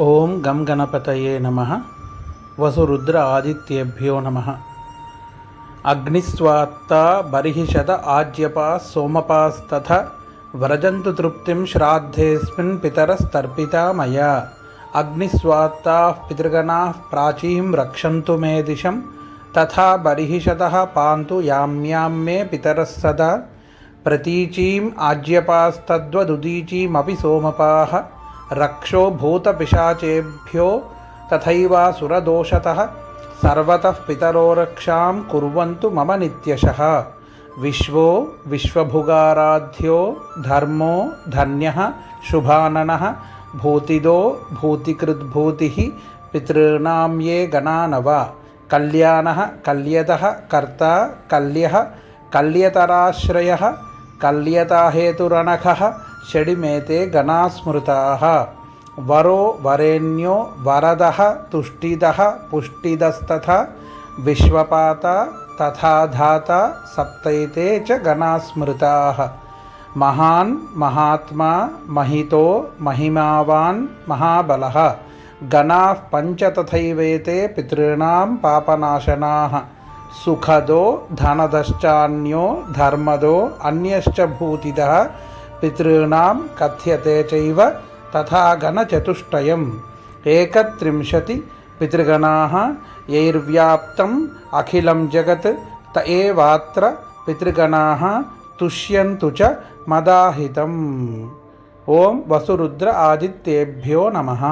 ఓం గం గణపతయే నమ. వసురుద్ర ఆదిత్యేభ్యో నమ. అగ్నిస్వాత్త బర్హిషద ఆజ్యపా సోమపాస్తథ వ్రజంతు తృప్తిం శ్రాద్ధేస్మిన్ పితరస్తర్పితా మయా. అగ్నిస్వాత్తా పితృగణా ప్రాచీం రక్షంతు మే దిశం. తథా బర్హిషత పాంతు యామ్యాం మే పితరः సదా ప్రతీచీం ఆజ్యపాస్తద్వదుదీచీమపి సోమపాః. रक्षो भूतपिशाचेभ्यो तथैवासुरदोषतः सर्वतः पितरो रक्षां कुर्वन्तु मम नित्यशः। विश्वो विश्वभुगाराध्यो धर्मो धन्यः शुभाननः भूतिदो भूतिकृद्भूतिः पितॄणां ये गणा नव कल्याणः कल्यतः कर्ता कल्यः कल्यतराश्रयः कल्यताहेतुरणखः षडिमेते गणास्मृता। वरो, वरेण्यो, वरद, तुष्टिद, पुष्टिदस्तथा, विश्वपाता तथा धाता सप्तते च गणास्मृताः। महात्मा, महितो, महिमावान, महाबल। गणा पंच तथैवेते पितृण पापनाशना। सुखदो, धनदश्चान्यो, धर्मदो, अन्यश्च भूतिदः। పితॄణాం కథ్యతే చైవ తథా గణచతుష్టయం ఏకత్రింశతి పితృగణాः యైర్వ్యాప్తం అఖిలం జగత్ త ఏవాత్ర పితృగణాः తుష్యంతు చ మదాహితం. ఓం వసురుద్ర ఆదిత్యేభ్యో నమః.